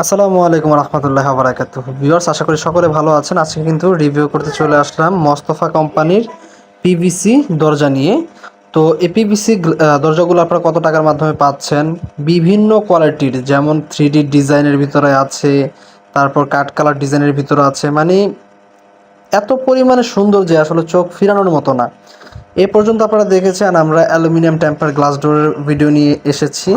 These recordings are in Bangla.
আসসালামু আলাইকুম রহমতুল্লাহ বারাকাতু ভিউয়ার্স আশা করি সকলে ভালো আছেন। আজকে কিন্তু রিভিউ করতে চলে আসলাম মস্তফা কোম্পানির পিভিসি দরজা নিয়ে। তো এই পিভিসি দরজাগুলো আপনারা কত টাকার মাধ্যমে পাচ্ছেন? বিভিন্ন কোয়ালিটির যেমন থ্রি ডিজাইনের ভিতরে আছে, তারপর কাট কালার ডিজাইনের ভিতরে আছে। মানে এত পরিমাণে সুন্দর যে আসলে চোখ ফিরানোর মতো না। এ পর্যন্ত আপনারা দেখেছেন আমরা অ্যালুমিনিয়াম টেম্পার গ্লাস ডোরের ভিডিও নিয়ে এসেছি।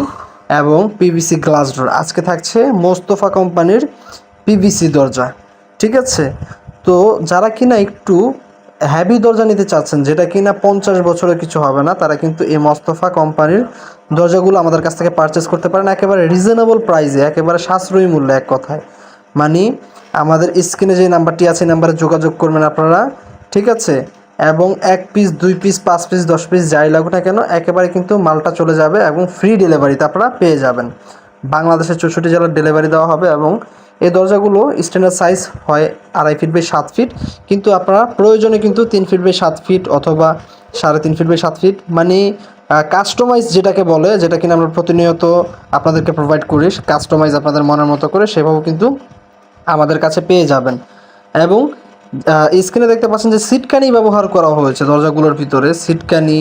এবং পিভিসি গ্লাস ডোর আজকে থাকছে মোস্তফা কোম্পানির পিভিসি দরজা, ঠিক আছে? তো যারা কিনা একটু হ্যাভি দরজা নিতে চাচ্ছেন, যেটা কিনা পঞ্চাশ বছরের কিছু হবে না, তারা কিন্তু এই মোস্তফা কোম্পানির দরজাগুলো আমাদের কাছ থেকে পারচেস করতে পারেন। একেবারে রিজনেবল প্রাইসে একেবারে সাশ্রয়ী মূল্যে এক কথায়। মানে আমাদের স্ক্রিনে যে নাম্বারটি আছে নাম্বারে যোগাযোগ করবেন আপনারা, ঠিক আছে? এবং এক পিস দুই পিস পাঁচ পিস দশ পিস যাই লাগুক না কেন, একেবারে কিন্তু মালটা চলে যাবে এবং ফ্রি ডেলিভারিতে আপনারা পেয়ে যাবেন। বাংলাদেশের চৌষট্টি জেলার ডেলিভারি দেওয়া হবে এবং এই দরজাগুলো স্ট্যান্ডার্ড সাইজ হয় আড়াই ফিট বাই সাত ফিট কিন্তু আপনারা প্রয়োজনে কিন্তু তিন ফিট বাই সাত ফিট অথবা সাড়ে তিন ফিট বাই সাত ফিট মানে কাস্টমাইজ যেটাকে বলে, যেটা কিনা আমরা প্রতিনিয়ত আপনাদেরকে প্রোভাইড করি কাস্টমাইজ আপনাদের মনের মতো করে, সেভাবেও কিন্তু আমাদের কাছে পেয়ে যাবেন। এবং স্ক্রিনে দেখতে পাচ্ছেন যে সিটকানি ব্যবহার করা হয়েছে দরজাগুলোর ভিতরে। সিটকানি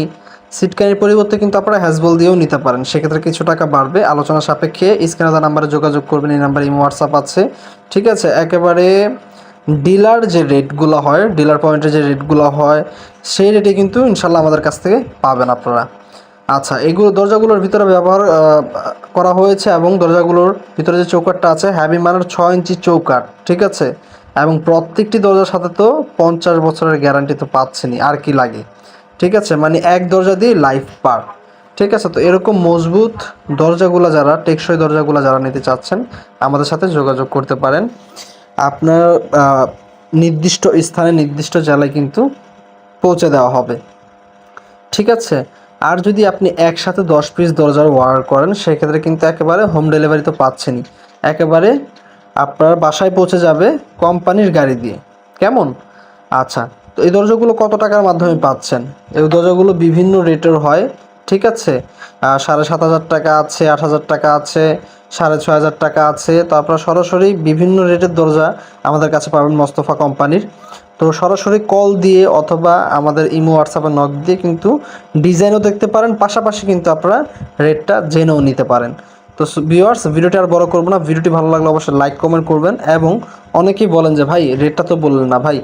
সিটকানির পরিবর্তে কিন্তু আপনারা হ্যাজবল দিয়েও নিতে পারেন। সেক্ষেত্রে কিছু টাকা বাড়বে। আলোচনা সাপেক্ষে স্ক্রিনে দেওয়া নাম্বারে যোগাযোগ করবেন, এই নাম্বারে ইমো হোয়াটসঅ্যাপ আছে। ঠিক আছে, একেবারে ডিলার যে রেটগুলো হয় ডিলার পয়েন্টের যে রেটগুলো হয়, সেই রেটে কিন্তু ইনশাল্লাহ আমাদের কাছ থেকে পাবেন আপনারা। আচ্ছা এগুলো দরজাগুলোর ভিতরে ব্যবহার করা হয়েছে এবং দরজাগুলোর ভিতরে যে চৌকাটটা আছে হ্যাভি মানের ছয় ইঞ্চি চৌকাট। ঠিক আছে? এবং প্রত্যেকটি দরজার সাথে তো পঞ্চাশ বছরের গ্যারান্টি তো পাচ্ছেনই, আর কি লাগে? ঠিক আছে? মানে এক দরজা দিয়ে লাইফ পার। ঠিক আছে? তো এরকম মজবুত দরজাগুলো যারা, টেকসই দরজাগুলো যারা নিতে চাচ্ছেন, আমাদের সাথে যোগাযোগ করতে পারেন। আপনার নির্দিষ্ট স্থানে, নির্দিষ্ট জেলায় কিন্তু পৌঁছে দেওয়া হবে। ঠিক আছে? আর যদি আপনি একসাথে দশ পিস দরজার অর্ডার করেন, সেক্ষেত্রে কিন্তু একেবারে হোম ডেলিভারি তো পাচ্ছেনই। একেবারে আপনার বাসায় পৌঁছে যাবে কোম্পানির গাড়ি দিয়ে। কেমন? আচ্ছা তো এই দরজাগুলো কত টাকার মাধ্যমে পাচ্ছেন? এই দরজাগুলো বিভিন্ন রেটের হয়, ঠিক আছে? সাড়ে সাত হাজার টাকা আছে, আট হাজার টাকা আছে, সাড়ে ছয় হাজার টাকা আছে। তো আপনারা সরাসরি বিভিন্ন রেটের দরজা আমাদের কাছে পাবেন মোস্তফা কোম্পানির। তো সরাসরি কল দিয়ে অথবা আমাদের ইমো, হোয়াটসঅ্যাপে নক দিয়ে কিন্তু ডিজাইনও দেখতে পারেন, পাশাপাশি কিন্তু আপনারা রেটটা জেনেও নিতে পারেন। তো ভিউয়ার্স ভিডিওটি আর বড় করব না। ভিডিওটি ভালো লাগলে অবশ্যই লাইক কমেন্ট করবেন এবং অনেকেই বলেন যে, ভাই রেটটা তো বললেন না, ভাই।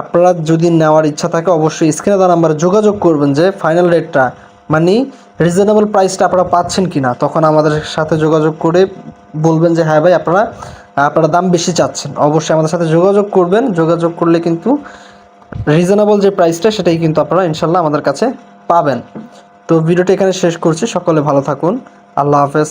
আপনারা যদি নেওয়ার ইচ্ছা থাকে, অবশ্যই স্ক্রিনে দেওয়া নাম্বারে যোগাযোগ করবেন যে ফাইনাল রেটটা মানে রিজনেবল প্রাইসটা আপনারা পাচ্ছেন কি না তখন আমাদের সাথে যোগাযোগ করে বলবেন যে হ্যাঁ ভাই, আপনারা আপনারা দাম বেশি চাচ্ছেন। অবশ্যই আমাদের সাথে যোগাযোগ করবেন। যোগাযোগ করলে কিন্তু রিজনেবল যে প্রাইসটা সেটাই কিন্তু আপনারা ইনশাল্লাহ আমাদের কাছে পাবেন। তো ভিডিওটি এখানে শেষ করছি। সকলে ভালো থাকুন। আল্লাহ হাফেজ।